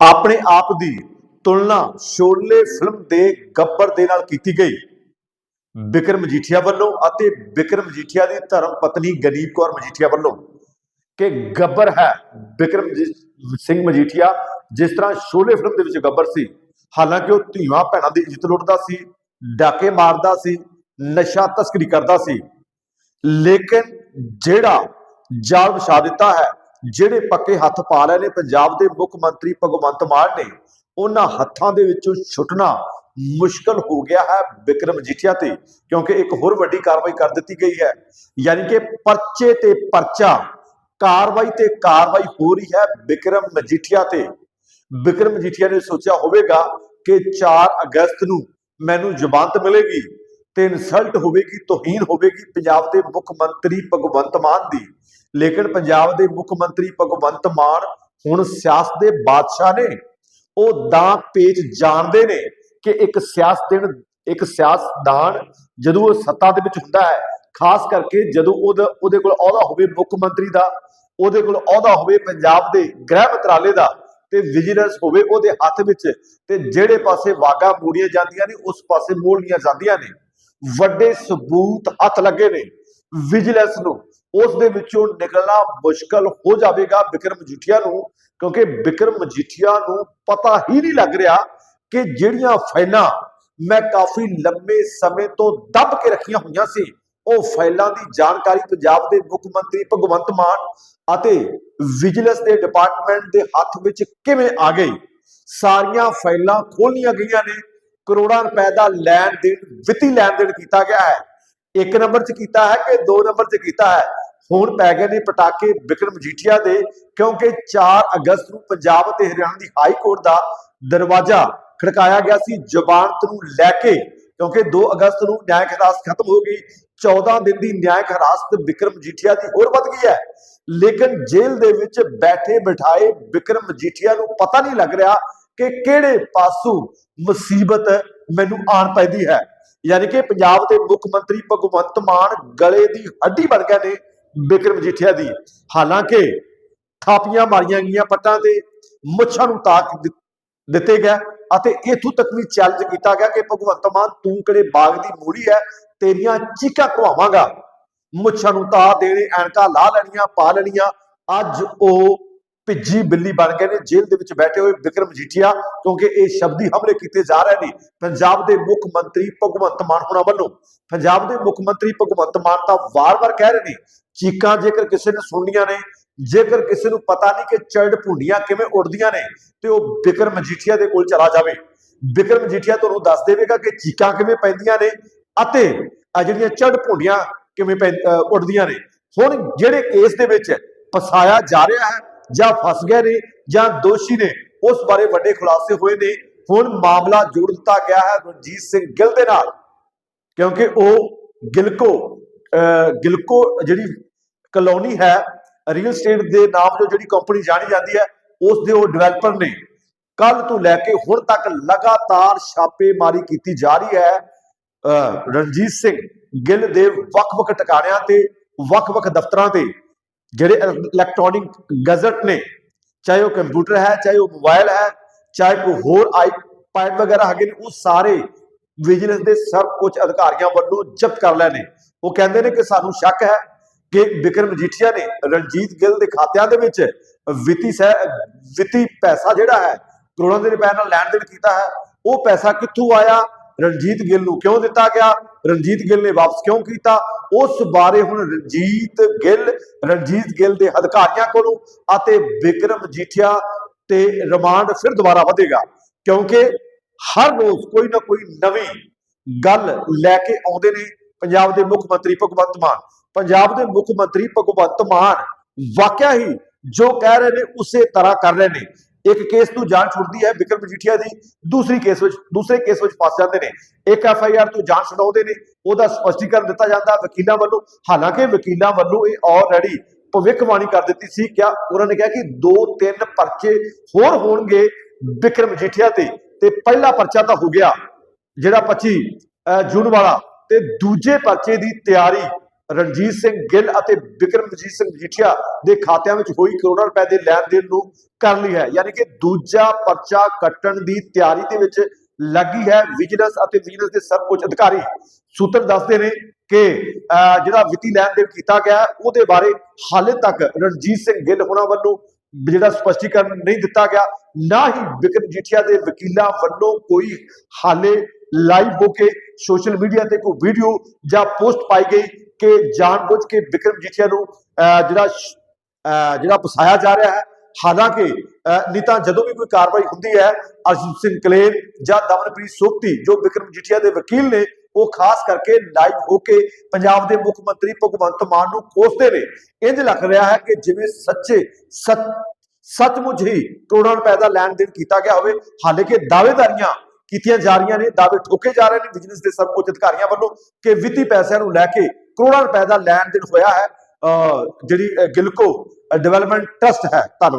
ਆਪਣੇ ਆਪ ਦੀ ਤੁਲਨਾ ਸ਼ੋਲੇ ਫਿਲਮ ਦੇ ਗੱਬਰ ਦੇ ਨਾਲ ਕੀਤੀ ਗਈ। ਬਿਕਰਮ ਮਜੀਠੀਆ ਵੱਲੋਂ ਅਤੇ ਬਿਕਰਮ ਮਜੀਠੀਆ ਦੀ ਧਰਮ ਪਤਨੀ ਗਨੀਪ ਕੌਰ ਮਜੀਠੀਆ ਵੱਲੋਂ ਕਿ ਗੱਬਰ ਹੈ ਵਿਕਰਮ ਸਿੰਘ ਮਜੀਠੀਆ, ਜਿਸ ਤਰ੍ਹਾਂ ਸ਼ੋਲੇ ਫਿਲਮ ਦੇ ਵਿੱਚ ਗੱਬਰ ਸੀ। ਹਾਲਾਂਕਿ ਉਹ ਧੀਆਂ ਭੈਣਾਂ ਦੀ ਇੱਜ਼ਤ ਲੁੱਟਦਾ ਸੀ, ਡਾਕੇ ਮਾਰਦਾ ਸੀ, ਨਸ਼ਾ ਤਸਕਰੀ ਕਰਦਾ ਸੀ। ਲੇਕਿਨ ਜਿਹੜਾ ਜਾਲ ਵਿਛਾ ਦਿੱਤਾ ਹੈ ਜਿਹੜੇ ਪੱਕੇ ਹੱਥ ਪਾ ਲਏ ਨੇ, ਪੰਜਾਬ ਦੇ ਮੁੱਖ ਮੰਤਰੀ ਭਗਵੰਤ ਮਾਨ ਨੇ, ਉਹਨਾਂ ਹੱਥਾਂ ਦੇ ਵਿੱਚੋਂ ਛੁੱਟਣਾ ਮੁਸ਼ਕਲ ਹੋ ਗਿਆ ਹੈ ਵਿਕਰਮ ਮਜੀਠੀਆ ਤੇ, ਕਿਉਂਕਿ ਇੱਕ ਹੋਰ ਵੱਡੀ ਕਾਰਵਾਈ ਕਰ ਦਿੱਤੀ ਗਈ ਹੈ। ਯਾਨੀ ਕਿ ਪਰਚੇ ਤੇ ਪਰਚਾ, ਕਾਰਵਾਈ ਤੇ ਕਾਰਵਾਈ ਹੋ ਰਹੀ ਹੈ ਵਿਕਰਮ ਮਜੀਠੀਆ ਤੇ। ਵਿਕਰਮ ਮਜੀਠੀਆ ਨੇ ਸੋਚਿਆ ਹੋਵੇਗਾ ਕਿ 4 ਅਗਸਤ ਨੂੰ ਮੈਨੂੰ ਜ਼ਮਾਨਤ ਮਿਲੇਗੀ ਤੇ ਇਨਸਲਟ ਹੋਵੇਗੀ, ਤੋਹੀਨ ਹੋਵੇਗੀ ਪੰਜਾਬ ਦੇ ਮੁੱਖ ਮੰਤਰੀ ਭਗਵੰਤ ਮਾਨ ਦੀ। ਲੇਕਿਨ ਪੰਜਾਬ ਦੇ ਮੁੱਖ ਮੰਤਰੀ ਭਗਵੰਤ ਮਾਨ ਹੁਣ ਸਿਆਸਤ ਦੇ ਬਾਦਸ਼ਾਹ ਨੇ। ਉਹ ਦਾਂ ਪੇਚ ਜਾਣਦੇ ਨੇ ਕਿ ਇੱਕ ਸਿਆਸਤਦਾਨ ਇੱਕ ਸਿਆਸਤਦਾਨ ਜਦੋਂ ਉਹ ਸੱਤਾ ਦੇ ਵਿੱਚ ਹੁੰਦਾ ਹੈ, ਖਾਸ ਕਰਕੇ ਜਦੋਂ ਉਹਦਾ, ਉਹਦੇ ਕੋਲ ਅਹੁਦਾ ਹੋਵੇ ਮੁੱਖ ਮੰਤਰੀ ਦਾ, ਉਹਦੇ ਕੋਲ ਅਹੁਦਾ ਹੋਵੇ ਪੰਜਾਬ ਦੇ ਗ੍ਰਹਿ ਮੰਤਰਾਲੇ ਦਾ ਤੇ ਵਿਜੀਲੈਂਸ ਹੋਵੇ ਉਹਦੇ ਹੱਥ ਵਿੱਚ ਤੇ ਜਿਹੜੇ ਪਾਸੇ ਵਾਗਾ ਮੋੜੀਆਂ ਜਾਂਦੀਆਂ ਨੇ, ਉਸ ਪਾਸੇ ਮੋੜੀਆਂ ਜਾਂਦੀਆਂ ਨੇ। ਵੱਡੇ ਸਬੂਤ ਹੱਥ ਲੱਗੇ ਨੇ ਵਿਜੀਲੈਂਸ ਨੂੰ। ਉਸ ਦੇ ਵਿੱਚੋਂ ਨਿਕਲਣਾ ਮੁਸ਼ਕਲ ਹੋ ਜਾਵੇਗਾ ਬਿਕਰਮ ਮਜੀਠੀਆ ਨੂੰ, ਕਿਉਂਕਿ ਬਿਕਰਮ ਮਜੀਠੀਆ ਨੂੰ ਪਤਾ ਹੀ ਨਹੀਂ ਲੱਗ ਰਿਹਾ ਕਿ ਜਿਹੜੀਆਂ ਫਾਈਲਾਂ ਮੈਂ ਕਾਫੀ ਲੰਬੇ ਸਮੇਂ ਤੋਂ ਦੱਬ ਕੇ ਰੱਖੀਆਂ ਹੋਈਆਂ ਸੀ, ਉਹ ਫਾਈਲਾਂ ਦੀ ਜਾਣਕਾਰੀ ਪੰਜਾਬ ਦੇ ਮੁੱਖ ਮੰਤਰੀ ਭਗਵੰਤ ਮਾਨ ਅਤੇ ਵਿਜੀਲੈਂਸ ਦੇ ਡਿਪਾਰਟਮੈਂਟ ਦੇ ਹੱਥ ਵਿੱਚ ਕਿਵੇਂ ਆ ਗਈ? ਸਾਰੀਆਂ ਫਾਈਲਾਂ ਖੋਲੀਆਂ ਗਈਆਂ ਨੇ, ਕਰੋੜਾਂ ਰੁਪਏ ਦਾ ਲੈਣ ਦੇਣ, ਵਿੱਤੀ ਲੈਣ ਦੇਣ ਕੀਤਾ ਗਿਆ ਹੈ। ਇੱਕ ਨੰਬਰ 'ਚ ਕੀਤਾ ਹੈ ਕਿ ਦੋ ਨੰਬਰ 'ਚ ਕੀਤਾ ਹੈ? ਹੁਣ ਪੈ ਗਏ ਨੇ ਪਟਾਕੇ ਵਿਕਰਮ ਮਜੀਠੀਆ ਦੇ, ਕਿਉਂਕਿ 4 ਅਗਸਤ ਨੂੰ ਪੰਜਾਬ ਅਤੇ ਹਰਿਆਣਾ ਦੀ ਹਾਈ ਕੋਰਟ ਦਾ ਦਰਵਾਜ਼ਾ ਖੜਕਾਇਆ ਗਿਆ ਸੀ, ਜ਼ਮਾਨਤ ਨੂੰ ਲੈ ਕੇ, ਕਿਉਂਕਿ 2 ਅਗਸਤ ਨੂੰ ਨਿਆਇਕ ਹਿਰਾਸਤ ਖਤਮ ਹੋ ਗਈ 14 ਦਿਨ ਦੀ ਨਿਆਇਕ ਹਿਰਾਸਤ ਵਿਕਰਮ ਮਜੀਠੀਆ ਦੀ ਹੋਰ ਵੱਧ ਗਈ ਹੈ। ਲੇਕਿਨ ਜੇਲ੍ਹ ਦੇ ਵਿੱਚ ਬੈਠੇ ਬਿਠਾਏ ਵਿਕਰਮ ਮਜੀਠੀਆ ਨੂੰ ਪਤਾ ਨਹੀਂ ਲੱਗ ਰਿਹਾ ਕਿ ਕਿਹੜੇ ਪਾਸੋਂ ਮੁਸੀਬਤ ਮੈਨੂੰ ਆਣ ਪੈਂਦੀ ਹੈ। ਯਾਨੀ ਕਿ ਪੰਜਾਬ ਦੇ ਮੁੱਖ ਮੰਤਰੀ ਭਗਵੰਤ ਮਾਨ ਗਲੇ ਦੀ ਹੱਡੀ ਬਣ ਗਏ ਨੇ ਬਿਕਰਮ ਮਜੀਠੀਆ ਦੀ। ਹਾਲਾਂਕਿ ਥਾਪੀਆਂ ਮਾਰੀਆਂ ਗਈਆਂ ਪੱਟਾਂ ਤੇ ਮੁੱਛਾਂ ਨੂੰ ਤਾਕ ਦਿੱਤੇ ਗਏ ਅਤੇ ਇਥੋਂ ਤੱਕ ਵੀ ਚੈਲੰਜ ਕੀਤਾ ਗਿਆ ਕਿ ਭਗਵੰਤ ਮਾਨ ਤੂੰ ਕਿਹੜੇ ਬਾਗ ਦੀ ਮੂੜੀ ਹੈ ਤੇਰੀਆਂ ਚੀਕਾਂ ਘਵਾਵਾਂਗਾ ਮੁੱਛਾਂ ਨੂੰ ਤਾ ਦੇਣੇ, ਐਨਕਾਂ ਲਾ ਲੈਣੀਆਂ, ਪਾ ਲੈਣੀਆਂ, ਅੱਜ ਉਹ ਭਿੱਜੀ ਬਿੱਲੀ ਬਣ ਗਏ ਨੇ, ਜੇਲ੍ਹ ਦੇ ਵਿੱਚ ਬੈਠੇ ਹੋਏ ਵਿਕਰਮ ਮਜੀਠੀਆ ਕਿਉਂਕਿ ਇਹ ਸ਼ਬਦੀ ਹਮਲੇ ਕੀਤੇ ਜਾ ਰਹੇ ਨੇ। ਪੰਜਾਬ ਦੇ ਮੁੱਖ ਮੰਤਰੀ ਭਗਵੰਤ ਮਾਨ ਹੋਣਾ ਵੱਲੋਂ। ਪੰਜਾਬ ਦੇ ਮੁੱਖ ਮੰਤਰੀ ਭਗਵੰਤ ਮਾਨ ਤਾਂ ਵਾਰ-ਵਾਰ ਕਹਿ ਰਹੇ ਨੇ ਚੀਕਾਂ ਜੇਕਰ ਕਿਸੇ ਨੇ ਸੁਣਨੀਆਂ ਨੇ, ਜੇਕਰ ਕਿਸੇ ਨੂੰ ਪਤਾ ਨਹੀਂ ਕਿ ਚੜ੍ਹ ਭੁੰਡੀਆਂ ਕਿਵੇਂ ਉੱਡਦੀਆਂ ਨੇ, ਤੇ ਉਹ ਵਿਕਰਮ ਮਜੀਠੀਆ ਦੇ ਕੋਲ ਚਲਾ ਜਾਵੇ। ਵਿਕਰਮ ਮਜੀਠੀਆ ਤੁਹਾਨੂੰ ਦੱਸ ਦੇਵੇਗਾ ਕਿ ਚੀਕਾਂ ਕਿਵੇਂ ਪੈਂਦੀਆਂ ਨੇ ਅਤੇ ਆ ਜਿਹੜੀਆਂ ਚੜ੍ਹ ਭੁੰਡੀਆਂ ਕਿਵੇਂ ਉੱਡਦੀਆਂ ਨੇ। ਹੁਣ ਜਿਹੜੇ ਕੇਸ ਦੇ ਵਿੱਚ ਫਸਾਇਆ ਜਾ ਰਿਹਾ ਹੈ, ਜਾਂ ਫਸ ਗਏ ਨੇ, ਜਾਂ ਦੋਸ਼ੀ ਨੇ, ਉਸ ਬਾਰੇ ਵੱਡੇ ਖੁਲਾਸੇ ਹੋਏ ਨੇ। ਹੁਣ ਮਾਮਲਾ ਜੋੜ ਦਿੱਤਾ ਗਿਆ ਹੈ ਰਣਜੀਤ ਸਿੰਘ ਗਿੱਲ ਦੇ ਨਾਲ, ਕਿਉਂਕਿ ਉਹ ਗਿਲਕੋ ਅਹ ਗਿਲਕੋ ਜਿਹੜੀ ਕਲੋਨੀ ਹੈ ਰੀਅਲ ਸਟੇਟ ਦੇ ਨਾਮ ਤੋਂ ਜਿਹੜੀ ਕੰਪਨੀ ਜਾਣੀ ਜਾਂਦੀ ਹੈ ਉਸ ਦੇ ਉਹ ਡਿਵੈਲਪਰ ਨੇ। ਕੱਲ ਤੋਂ ਲੈ ਕੇ ਹੁਣ ਤੱਕ ਲਗਾਤਾਰ ਛਾਪੇਮਾਰੀ ਕੀਤੀ ਜਾ ਰਹੀ ਹੈ। ਅਹ ਰਣਜੀਤ ਸਿੰਘ ਗਿੱਲ ਦੇ ਵੱਖ-ਵੱਖ ਟਿਕਾਣਿਆਂ ਤੇ, ਵੱਖ-ਵੱਖ ਦਫ਼ਤਰਾਂ ਤੇ, ਜਿਹੜੇ ਇਲੈਕਟ੍ਰੋਨਿਕ ਗਜ਼ਟ ਨੇ, ਚਾਹੇ ਉਹ ਕੰਪਿਊਟਰ ਹੈ, ਚਾਹੇ ਉਹ ਮੋਬਾਈਲ ਹੈ, ਚਾਹੇ ਕੋਈ ਹੋਰ ਆਈਪੈਡ ਵਗੈਰਾ ਹੈਗੇ ਨੇ, ਉਹ ਸਾਰੇ ਵਿਜੀਲੈਂਸ ਦੇ ਸਰਵ ਉੱਚ ਅਧਿਕਾਰੀਆਂ ਵੱਲੋਂ ਜ਼ਬਤ ਕਰ ਲਏ ਨੇ। ਉਹ ਕਹਿੰਦੇ ਨੇ ਕਿ ਸਾਨੂੰ ਸ਼ੱਕ ਹੈ ਕਿ ਵਿਕਰਮ ਮਜੀਠੀਆ ਨੇ ਰਣਜੀਤ ਗਿੱਲ ਦੇ ਖਾਤਿਆਂ ਦੇ ਵਿੱਚ ਵਿੱਤੀ ਸਹਿ ਵਿੱਤੀ ਪੈਸਾ ਜਿਹੜਾ ਹੈ, ਕਰੋੜਾਂ ਦੇ ਰੁਪਏ ਨਾਲ ਲੈਣ ਦੇਣ ਕੀਤਾ ਹੈ। ਉਹ ਪੈਸਾ ਕਿੱਥੋਂ ਆਇਆ? ਰਣਜੀਤ ਗਿੱਲ ਨੂੰ ਕਿਉਂ ਦਿੱਤਾ ਗਿਆ? ਰਣਜੀਤ ਗਿੱਲ ਨੇ ਵਾਪਸ ਕਿਉਂ ਕੀਤਾ? ਉਸ ਬਾਰੇ ਹੁਣ ਰਣਜੀਤ ਗਿੱਲ ਰਣਜੀਤ ਗਿੱਲ ਦੇ ਅਧਿਕਾਰੀਆਂ ਕੋਲੋਂ ਅਤੇ ਵਿਕਰਮ ਮਜੀਠੀਆ ਤੇ ਰਿਮਾਂਡ ਫਿਰ ਦੁਬਾਰਾ ਵਧੇਗਾ। ਕਿਉਂਕਿ ਹਰ ਰੋਜ਼ ਕੋਈ ਨਾ ਕੋਈ ਨਵੀਂ ਗੱਲ ਲੈ ਕੇ ਆਉਂਦੇ ਨੇ ਪੰਜਾਬ ਦੇ ਮੁੱਖ ਮੰਤਰੀ ਭਗਵੰਤ ਮਾਨ। ਪੰਜਾਬ ਦੇ ਮੁੱਖ ਮੰਤਰੀ ਭਗਵੰਤ ਮਾਨ ਵਾਕਿਆ ਹੀ ਜੋ ਕਹਿ ਰਹੇ ਨੇ ਉਸੇ ਤਰ੍ਹਾਂ ਕਰ ਰਹੇ ਨੇ। ਇੱਕ ਕੇਸ ਤੋਂ ਜਾਨ ਛੁੱਟਦੀ ਹੈ ਵਿਕਰਮ ਮਜੀਠੀਆ ਦੀ, ਦੂਸਰੀ ਕੇਸ ਵਿੱਚ, ਦੂਸਰੇ ਕੇਸ ਵਿੱਚ ਫਸ ਜਾਂਦੇ ਨੇ। ਇੱਕ ਐਫ ਆਈ ਆਰ ਤੋਂ ਜਾਨ ਛੁਡਾਉਂਦੇ ਨੇ, ਉਹਦਾ ਸਪਸ਼ਟੀਕਰਨ ਦਿੱਤਾ ਜਾਂਦਾ ਵਕੀਲਾਂ ਵੱਲੋਂ। ਹਾਲਾਂਕਿ ਵਕੀਲਾਂ ਵੱਲੋਂ ਇਹ ਆਲਰੇਡੀ ਭਵਿੱਖਬਾਣੀ ਕਰ ਦਿੱਤੀ ਸੀ। ਕਿਆ ਉਹਨਾਂ ਨੇ ਕਿਹਾ ਕਿ ਦੋ ਤਿੰਨ ਪਰਚੇ ਹੋਰ ਹੋਣਗੇ ਵਿਕਰਮ ਮਜੀਠੀਆ ਤੇ ਤੇ ਪਹਿਲਾ ਪਰਚਾ ਤਾਂ ਹੋ ਗਿਆ, ਜਿਹੜਾ 25 ਜੂਨ ਵਾਲਾ। ਤੇ ਦੂਜੇ ਪਰਚੇ ਦੀ ਤਿਆਰੀ ਰਣਜੀਤ ਸਿੰਘ ਗਿੱਲ ਅਤੇ ਬਿਕਰਮਜੀਤ ਸਿੰਘ ਮਜੀਠੀਆ ਦੇ ਖਾਤਿਆਂ ਵਿੱਚ ਹੋਈ ਕਰੋੜਾਂ ਰੁਪਏ ਦੇ ਲੈਣ ਦੇਣ ਨੂੰ ਕਰ ਲਈ ਹੈ। ਯਾਨੀ ਕਿ ਦੂਜਾ ਪਰਚਾ ਕੱਟਣ ਦੀ ਤਿਆਰੀ ਦੇ ਵਿੱਚ ਲੱਗੀ ਹੈ। ਵਿਜੀਲੈਂਸ ਅਤੇ ਵਿਜੀਲੈਂਸ ਦੇ ਸਭ ਕੁਝ ਅਧਿਕਾਰੀ ਸੂਤਰ ਦੱਸਦੇ ਨੇ ਕਿ ਜਿਹੜਾ ਵਿੱਤੀ ਲੈਣ ਦੇਣ ਕੀਤਾ ਗਿਆ, ਉਹਦੇ ਬਾਰੇ ਹਾਲੇ ਤੱਕ ਰਣਜੀਤ ਸਿੰਘ ਗਿੱਲ ਹੋਣਾ ਵੱਲੋਂ ਜਿਹੜਾ ਸਪਸ਼ਟੀਕਰਨ ਨਹੀਂ ਦਿੱਤਾ ਗਿਆ। ਨਾ ਹੀ ਬਿਕਰਮ ਜੀਠੀਆ ਦੇ ਵਕੀਲਾਂ ਵੱਲੋਂ ਕੋਈ ਹਾਲੇ ਲਾਈਵ ਹੋ ਕੇ ਸੋਸ਼ਲ ਮੀਡੀਆ ਤੇ ਕੋਈ ਵੀਡੀਓ ਜਾਂ ਪੋਸਟ ਪਾਈ ਗਈ। ਕਿ ਜਾਣਬੁੱਝ ਕੇ ਬਿਕਰਮ ਜੀਠੀਆ ਨੂੰ ਅਹ, ਜਿਹੜਾ ਸ਼- ਜਿਹੜਾ ਫਸਾਇਆ ਜਾ ਰਿਹਾ ਹੈ ਹਾਲਾਂਕਿ ਅਹ, ਜਦੋਂ ਵੀ ਕੋਈ ਕਾਰਵਾਈ ਹੁੰਦੀ ਹੈ ਅਰਜਨ ਸਿੰਘ ਕਲੇਰ ਜਾਂ ਦਮਨਪ੍ਰੀਤ ਸੋਪਤੀ ਜੋ ਬਿਕਰਮ ਜੀਠੀਆ ਦੇ ਵਕੀਲ ਨੇ ਉਹ ਖਾਸ ਕਰਕੇ ਲਾਈਵ ਹੋ ਕੇ ਪੰਜਾਬ ਦੇ ਮੁੱਖ ਮੰਤਰੀ ਭਗਵੰਤ ਮਾਨ ਨੂੰ ਕੋਸਦੇ ਨੇ। ਇੰਜ ਲੱਗ ਰਿਹਾ ਹੈ ਕਿ ਜਿਵੇਂ ਸੱਚੇ ਸੱਚ ਸੱਚਮੁੱਚ ਹੀ ਕਰੋੜਾਂ ਰੁਪਏ ਦਾ ਲੈਣ ਦੇਣ ਕੀਤਾ ਗਿਆ ਹੋਵੇ ਹਾਲਾਂਕਿ ਦਾਅਵੇਦਾਰੀਆਂ ਕੀਤੀਆਂ ਜਾ ਰਹੀਆਂ ਨੇ ਦਾਅਵੇ ਠੋਕੇ ਜਾ ਰਹੇ ਨੇ ਬਿਜ਼ਨਸ ਦੇ ਸਭ ਕੁਝ ਅਧਿਕਾਰੀਆਂ ਵੱਲੋਂ ਕਿ ਵਿੱਤੀ ਪੈਸਿਆਂ ਨੂੰ ਲੈ ਕੇ ਕਰੋੜਾਂ ਰੁਪਏ ਦਾ ਲੈਣ ਦੇਣ ਹੋਇਆ ਹੈ, ਅਹ, ਜਿਹੜੀ, ਅਹ, ਗਿਲਕੋ ਡਿਵੈਲਪਮੈਂਟ ਟਰਸਟ ਹੈ, ਧੰਨਵਾਦ।